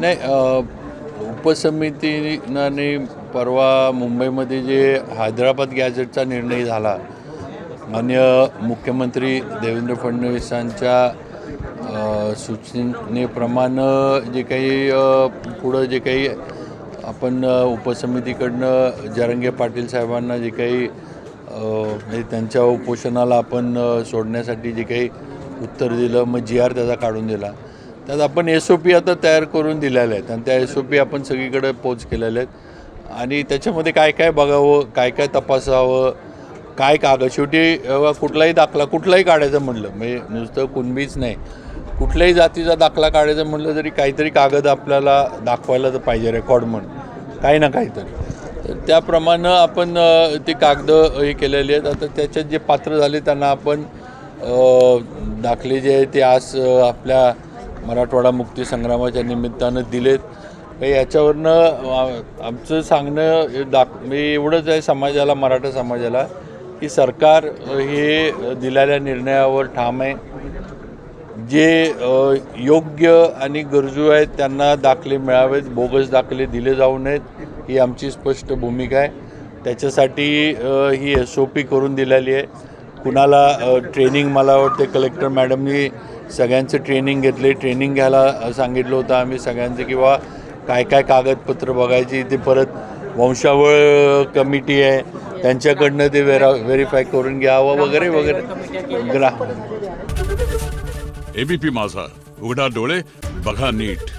नाही उपसमितीने परवा मुंबईमध्ये जे हैदराबाद गॅजेटचा निर्णय झाला मान्य मुख्यमंत्री देवेंद्र फडणवीसांच्या सूचनेप्रमाणं सूचनेप्रमाणे जे काही पुढं जे काही आपण उपसमितीकडनं जरंगे पाटील साहेबांना जे काही म्हणजे त्यांच्या उपोषणाला आपण सोडण्यासाठी जे काही उत्तर दिलं मग जी आर त्याचा काढून दिला. त्यात आपण एस ओ पी आता तयार करून दिलेल्या आहेत. आणि त्या एस ओ पी आपण सगळीकडे पोच केलेल्या आहेत. आणि त्याच्यामध्ये काय काय बघावं काय काय तपासावं काय कागद शेवटी कुठलाही दाखला कुठलाही काढायचं म्हणलं म्हणजे नुसतं कुणबीच नाही. कुठल्याही जातीचा दाखला काढायचा म्हणलं तरी काहीतरी कागद आपल्याला दाखवायला तर पाहिजे रेकॉर्ड म्हणून. काही ना काहीतरी. तर त्याप्रमाणे आपण ती कागदं कागद हे केलेली आहेत. आता त्याच्यात जे पात्र झाले त्यांना आपण दाखले जे आहे ते आज आपल्या मराठवाडा मुक्ती संग्रामाच्या निमित्तानं दिलेत. याच्यावरनं आमचं सांगणं दाख मी एवढंच आहे समाजाला मराठा समाजाला की सरकार हे दिलेल्या निर्णयावर ठाम आहे. जे योग्य आणि गरजू आहेत त्यांना दाखले मिळावेत बोगस दाखले दिले जाऊ नयेत ही आमची स्पष्ट भूमिका आहे. त्याच्यासाठी ही एस ओ पी करून दिलेली आहे. कुणाला ट्रेनिंग मला वाटते कलेक्टर मॅडमनी सगळ्यांचं ट्रेनिंग घेतले ट्रेनिंग घ्यायला सांगितलं होतं आम्ही सगळ्यांचं किंवा काय काय कागदपत्र बघायची ते परत वंशावळ कमिटी आहे. त्यांच्याकडनं ते व्हेरा व्हेरीफाय करून घ्यावं वगैरे वगैरे. ग्रा एबीपी माझा. उघडा डोळे बघा नीट.